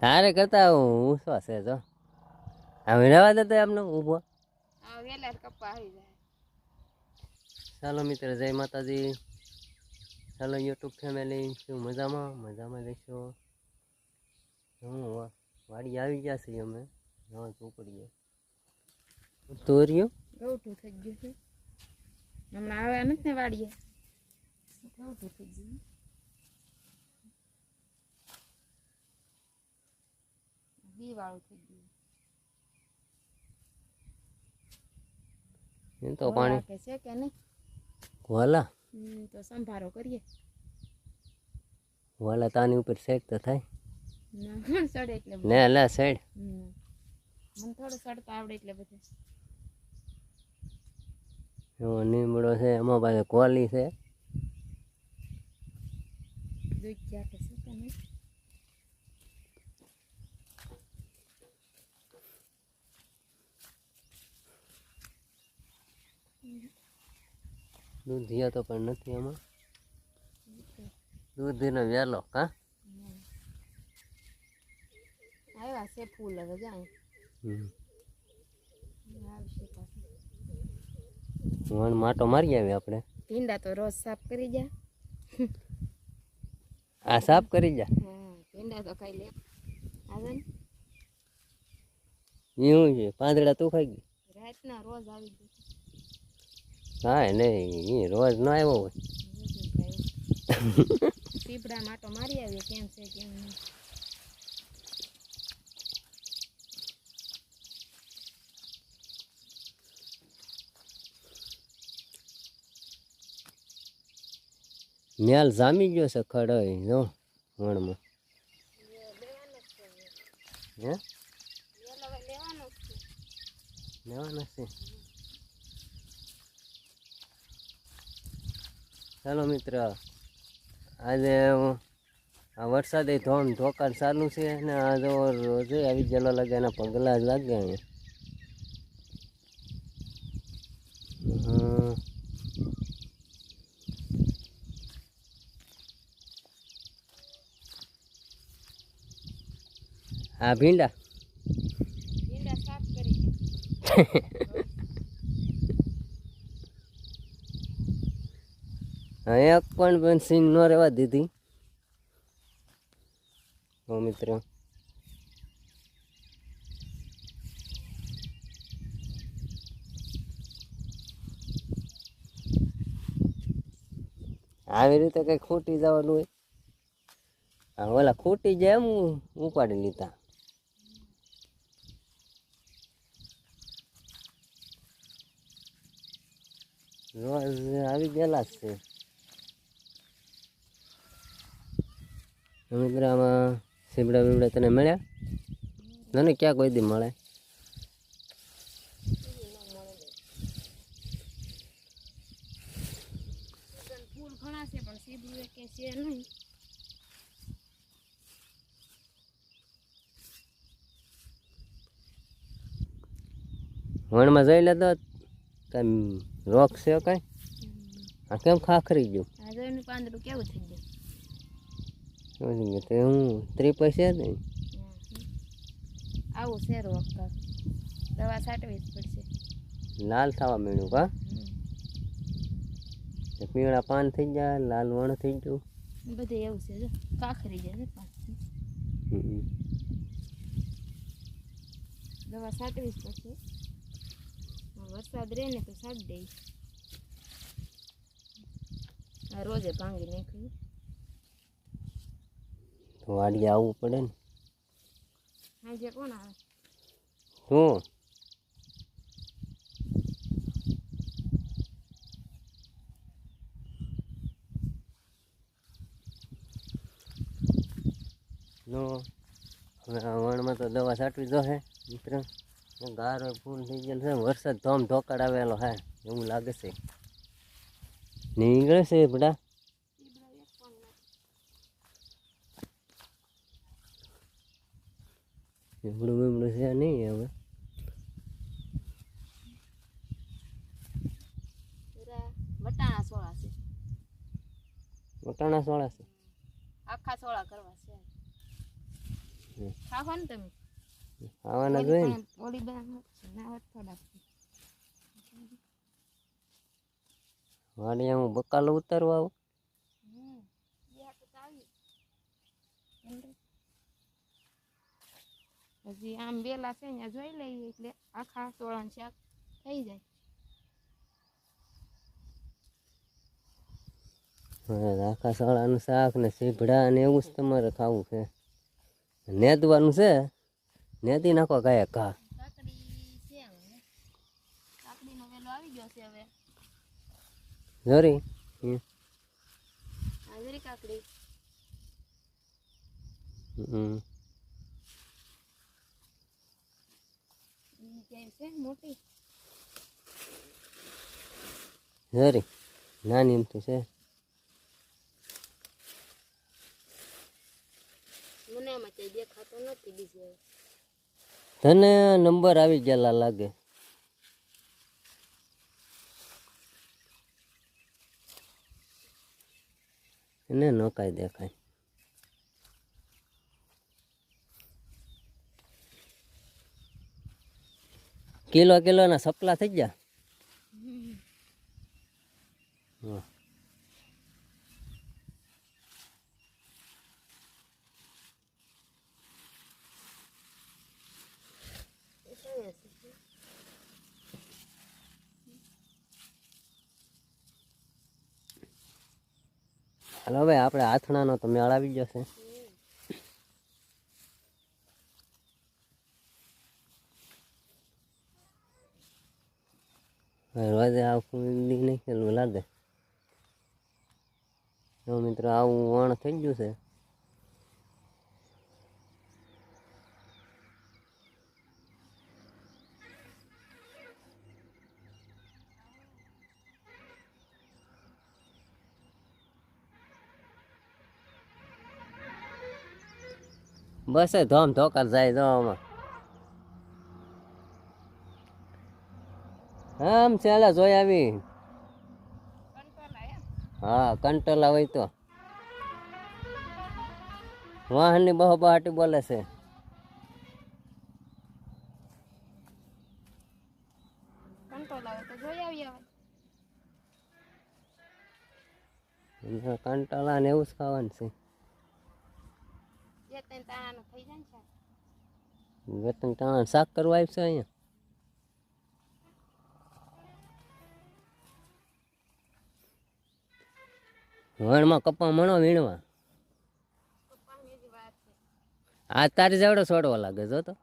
તારે કરતા હું શું છે તો હવે રહેવા દેતો એમનો ઊભો. આ વેલા કપ્પા આવી જાય. ચાલો મિત્ર જય માતાજી. ચાલો યુટ્યુબ ફેમિલી શું મજામાં? મજામાં રહેશો હું વા- વાડી આવી ગયા છીએ અમે. હા ચોપડીએ તોર્યું? ગૌઠું થઈ ગયું છે. હમણાં આવ્યા નથી ને વાડીએ. ગૌઠું થઈ ગયું. બી વાળું થઈ ગયું. એમ તો પાણી કે છે કે નહીં? વાલા. તો સંભારો કરીએ. વાલા તાની ઉપર શેક તો થાય. ના સડે એટલે ને લે હમ. મને થોડું સડતા આવડે એટલે બધું. એવો નીમડો છે એમાં પાસે કોલી છે. દૂધ ચાટે છે કે નહીં દૂધિયા તો પણ નથી એમાં. દૂધીનો વેલો કા આવ્યા છે ફૂલ હવે જાય વણ માટો મારી આવી આપણે? ભીંડા તો રોજ સાફ કરી જા. આ સાફ કરી જા? હા ભીંડા તો ખાઈ લે. આવે ને? એવું છે પાંદડા તું ખાઈ ગઈ? રાતના રોજ આવી ગયું હા નહીં રોજ ન આવ્યો હોય. પીપળા માટો મારી આવીએ કેમ છે કેમ નહીં. મેલ જામી ગયો છે ખડોય જો વણમાં. હે? લેવાનું છે. લેવાના છે. ચાલો મિત્ર આજે આ વરસાદે ધોમ ધોકાર ચાલુ છે ને આ જો રોજે આવી જલો લાગે એના પગલા જ લાગે અહીંયા. હા ભીંડા. ભીંડા સાફ કરી દે હા એક પણ સીન ન રહેવા દીધી. તો મિત્ર. આવી રીતે કઈ ખૂટી જવાનું હોય? હા ઓલા ખૂટી જાય એમ ઉપાડી લીધા. આવી ગયેલા જ છે. આમાં સીબડા બીબડા તને મળ્યા? મને ક્યાં કોઈ દી મળે? વણમાં જઈ લેતો કઈ રોક છે કઈ? આ કેમ ખાખરી ગયું? પાંદડું કેવું થઈ ગયું? સમજી ગયો. તો હું ત્રીપઈ છે ને હમ. આવું છે રોગ તો દવા છાંટવી જ પડશે લાલ થવા માંડ્યું કા હમ. ને પીળા પાન થઈ ગયા લાલ વણ થઈ ગયું બધે એવું છે જો કાખરી જાય ને પાછું હમ. દવા છાંટવી જ પડશે આ વરસાદ રહે ને તો છાંટી દઈશ આ રોજે ભાંગી નાખ્યું તો વાડીએ આવવું પડે ને. સાંજે કોણ આવે? શું જો હવે વણમાં તો દવા છાંટવી દો હે મિત્ર. ગારો ફૂલ થઈ ગયેલો છે વરસાદ ધોમ ઢોકળ આવેલો હે એવું લાગે છે. નીકળે છે બડા એમડું એમડું છે નહીં હવે પૂરા વટાણા સોળા છે વટાણા સોળા છે. ખાવો ને તમે? આવવાના જોઈએ ઓલી બનાવ ના હોત થોડા વાડિયા હું બકાલો ઉતારવા આવું. હજી આમ વેલા છે ને જોઈ લઈએ એટલે આખા સોળાનું શાક થઈ જાય. આખા સાળાનું શાક ને સીભડા ને એવું જ તમારે ખાવું છે. નેદવાનું છે? નેદી નાખો ગાય ઘા. જોરી? મોટી નાની એમ તો છે. આમાં દેખાતો નથી બીજે. તને નંબર આવી ગયેલા લાગે. એને ન કાંઈ દેખાય. કિલો કિલો ના સપલા થઈ ગયા? હા. હાલો ભાઈ આપણે આથણાનો તો મેળ આવી જશે રોજે આવું નહીં લાગે. મિત્રો, આવું વણ થઈ ગયું છે. બસ ધોમ ધોકર જાય જો આમાં. આમ ચાલે જોઈ આવી. હા કંટોલા હોય તો. વાહનની બહુ બહાટી બોલે છે. કંટોલા ને એવું જ ખાવાનું છે. બે ત્રણ તાણાનું થઈ જાય ને શાક વેતન ટાણા શાક કરવા આવ્યું છે અહીંયા? વણમાં કપા મણો વીણવા? પપ્પાની હજી વાત છે આ તારી જાવડો છોડવા લાગે જો તો.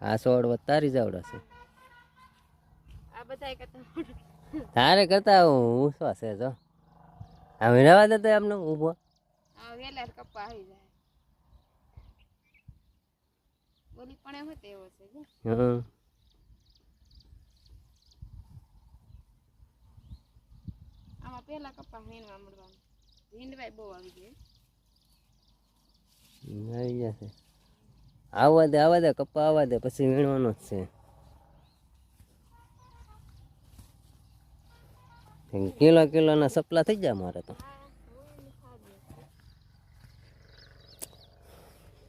આ છોડવા તારી જાવડો છે. આ બધા કરતા તારે કરતા ઊંચો છે જો. આ વીણવા દેતો એમને ઊભો. આ વેલા જ કપ્પા આવી જાય. બોલી પણ એવો છે આમાં મળવાનું. બહુ આવી જશે આવવા દે આવવા દે કપ્પા આવવા દે પછી વીણવાનો જ છે. કિલો કિલોના સપલા થઈ જાય મારે તો.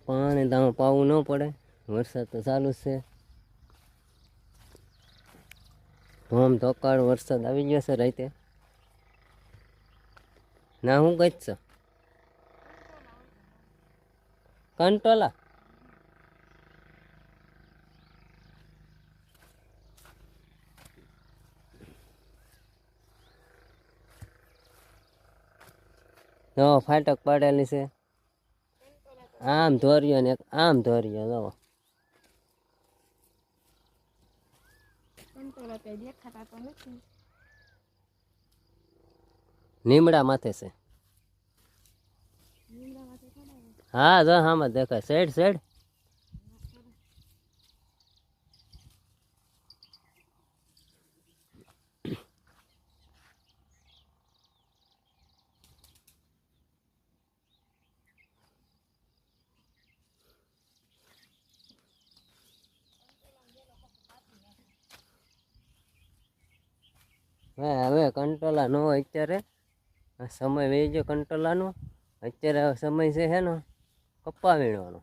પાણી તો પાવું ન પડે. વરસાદ તો ચાલુ છે. ધોમ ધોકાળ વરસાદ આવી ગયો છે રાતે. ના, હું કઈ છે. કંટોલા. જો, ફાટક પાડેલી છે. આમ ધોર્યો ને આમ ધોર્યો, જો. કંટોલા કઈ દેખાતા તો નથી. લીમડા માથે છે. હા જો હામાં દેખાય. સેડ સાઈડ મેં હવે કંટોલા ન હોય અત્યારે. સમય વેજો કંટોલાનો અત્યારે સમય છે હેનો, કપ્પા વીણવાનો.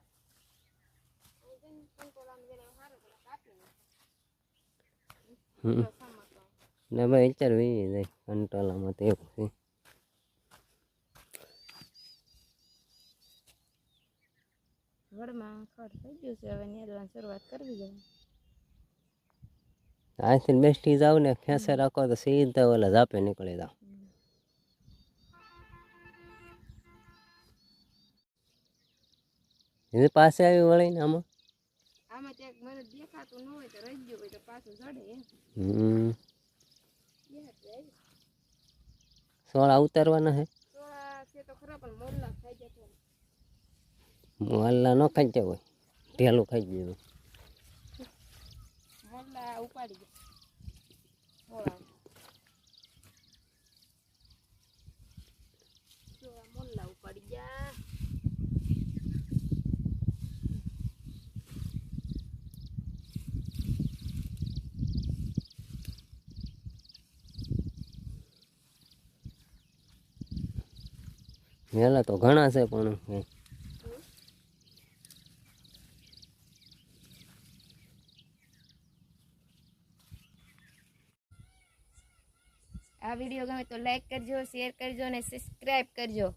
ને ભાઈ અત્યારે વીણી જાય કંટોલામાં તે એવું છે. વડમાં ખર થઈ ગયું છે, હવે નિયાદવાની શરૂઆત કરવી જોઈએ. અહીંથી બેસથી જાવ ને ખેંચે રાખો તો સીધા ઓલા ઝાપે નીકળી જાવ. એની પાસે આવી વળીને આમાં? આમાં મને દેખાતું ન હોય તો રહી ગયું હોય તો પાછું જડે હમ. સોળા ઉતારવાના હે? સોળા છે તો ખરા પણ મોરલા ખાઈ ન ખાઈ જાય ઢેલું ખાઈ ગયું મોરલા ઉપાડી ગયા મોરલા ઉપાડી ગયા મેલા તો ઘણા છે પણ હે. આ વીડિયો ગમે તો લાઈક કરજો શેર કરજો અને સબસ્ક્રાઈબ કરજો.